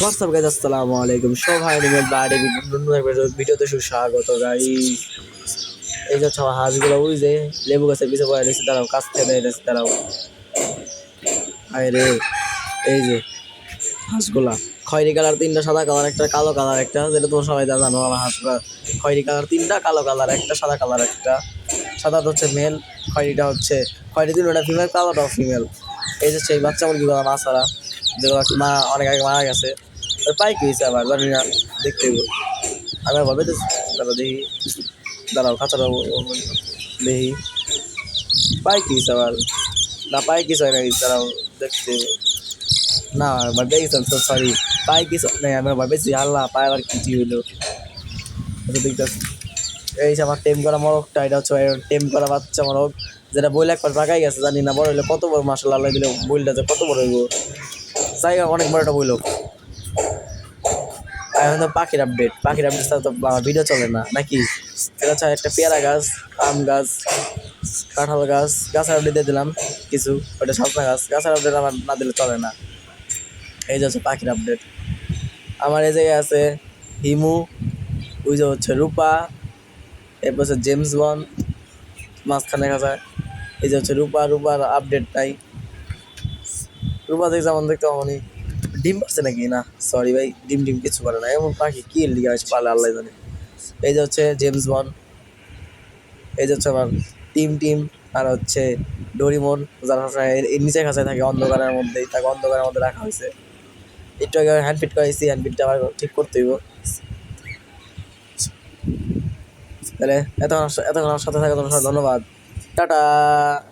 WhatsApp guys আসসালামু আলাইকুম সবাই নিমের বাড়ি ভিডিওতে সুস্বাগত গাই এই যে সব হাঁসগুলো যে লেবু গাছের পিছনে পড়ে রয়েছে তারাও কাছ থেকে দেয় রয়েছে তারাও আরে, এই যে, হাঁসগুলা। খয়েরি কালার তিনটা, সাদা কালার একটা, কালো কালার একটা, যেটা তোমরা সবাই জানো, আমার হাঁসগুলা খয়েরি কালার তিনটা, কালো কালার একটা, সাদা কালার একটা। সাদাটা হচ্ছে মেল খয়েরিটা হচ্ছে খয়েরি তিনটা ফিমেল কালোটাও ফিমেল এই যে সেই বাচ্চা মুরগিগুলো মা ছাড়া যেগুলো মা অনেক আগে মারা গেছে। ওর পাই কি হয়েছে আবার? জানি না, দেখতে আমি আবার ভাবে দাঁড়াও দেখি। দাঁড়াও, খাঁচাটা দেখি। পাই কি হয়েছে আবার? না পাই কিছু হয় না দাঁড়াও, দেখতে না ভাবে গেছিলাম তো সরি পাই কিছু নেই, আমি ভাবেছি আল্লাহ পাই আবার কিছু হইল? এটা দেখতেছি। এই যে আমার টেম করা মরকটা, এটা হচ্ছে টেম করা বাচ্চা মরক। যেটা বইলে একবার পাকাই গেছে, জানি না, বড় হইলে কত বড় মাসাল আল্লাহ দিলে বইলটা যে কত বড় হইব। জায়গা অনেক বড় একটা বইল এখন তো পাখির আপডেট পাখির আপডেট তো আমার ভিডিও চলে না। নাকি? এটা হচ্ছে একটা পেয়ারা গাছ, আম গাছ, কাঁঠাল গাছ, গাছের আপডেট দিয়ে দিলাম কিছু, ওটা সজনা গাছ। গাছের আপডেট আমার না দিলে চলে না। এই যে হচ্ছে পাখির আপডেট আমার এই জায়গায় আছে হিমু, ওই যে হচ্ছে রূপা, এরপর হচ্ছে জেমস বন মাঝখানে খাঁচা এই যে হচ্ছে রূপা, রূপার আপডেট নাই। রূপা দেখে যেমন দেখতে অমনই ডিম পারছে নাকি? না সরি ভাই, ডিম ডিম কিছু করে না। এমন পাখি, কি লিগে পালে, আল্লাহ জানে। এই যে হচ্ছে জেমস বন এই যে হচ্ছে আমার টিম টিম আর হচ্ছে ডোরিমন যারা সবসময় এর- নিচে খাঁচায় থাকে অন্ধকারের মধ্যেই, তাকে অন্ধকারের মধ্যে রাখা হয়েছে। একটু আগে হ্যান্ড ফিট করাইছি হ্যান্ড ফিটটা আবার ঠিক করতে হইব। তাহলে এতক্ষণ এতক্ষণ আমার সাথে থাকা তোমার ধন্যবাদ। টাটা!